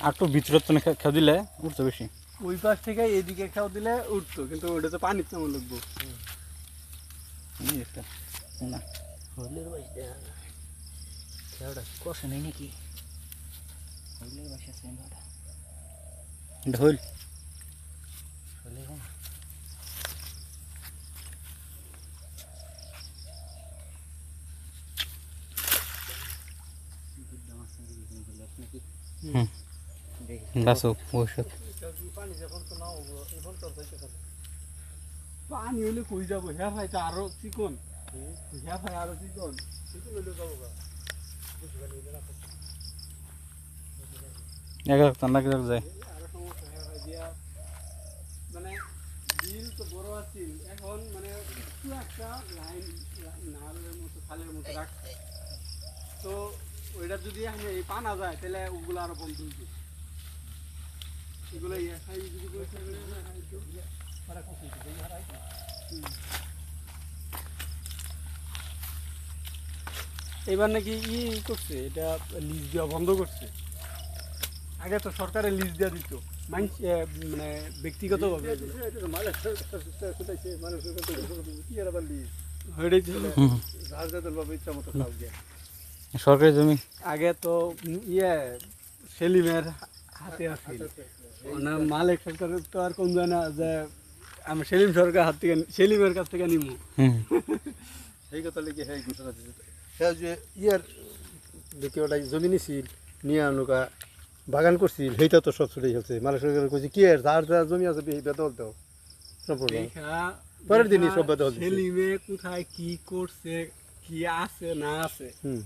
আর একটু ভিতরে তো খেয়ে দিলে উঠতো বেশি ওই পাশ থেকে এদিকে খাও দিলে উঠতো কিন্তু ওটা তো পানির তেমন লাগবো এই একটা না হইলের বাইশটা খেয়াটা কষে নেই নাকি হইলের বাইশে সেম ওটা এটা হইল হইলে কোন হুম গাছও ঔষধ পানি হলে কই যাব? হ্যাঁ ভাই আরও চিকন। হ্যাঁ ভাই আরও চিকন। এক এক টান লাগে যায়। আরও সমস্যা ভাই দিয়া মানে বিল তো বড় আছে এখন মানে একটু একটা লাইন নালের মতো খালের মতো রাখছে। তো ওইটা যদি এই পানা যায় তাহলে ওগুলো আরও বন্ধ এগুলো যদি তো। এবার নাকি ই করছে এটা লিজ দেওয়া বন্ধ করছে। আগে তো সরকারের লিজ দেওয়া দিত মানুষ মানে ব্যক্তিগতভাবে। সরকারি জমি? আগে তো ইয়ে সেলিমের হাতে আছিল না মালিক সরকার তো আর কোন যায় না যে আমি সেলিম সরকার হাত থেকে সেলিমের কাছ থেকে নিমু। সেই কথা লেগে সেই ঘোষণা হ্যাঁ যে ইয়ার দেখি ওটা জমি নিছিল নিয়ে আনুকা বাগান করছিল সেইটা তো সব ছুটে গেছে মানুষ কইছে কি আর যার যার জমি আছে বেতল দাও। সম্পূর্ণ। পরের দিনই সব বেদখল দিছে। সেলিমে কোথায় কি করছে কি আছে না আছে হুম।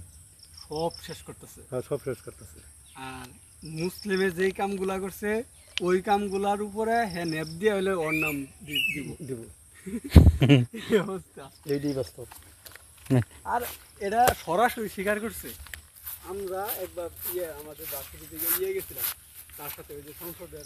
সব শেষ করতেছে। হ্যাঁ, সব শেষ করতেছে। আর মুসলিমে যেই কামগুলা করছে ওই কামগুলার উপরে হ্যাঁ নেপ দিয়ে হলে ওর নাম দিব। দিব। অবস্থা। এইটাই বাস্তব। আর এরা সরাসরি স্বীকার করছে। আমরা একবার ইয়ে আমাদের থেকে ইয়ে গেছিলাম। তার সাথে ওই যে সংসদের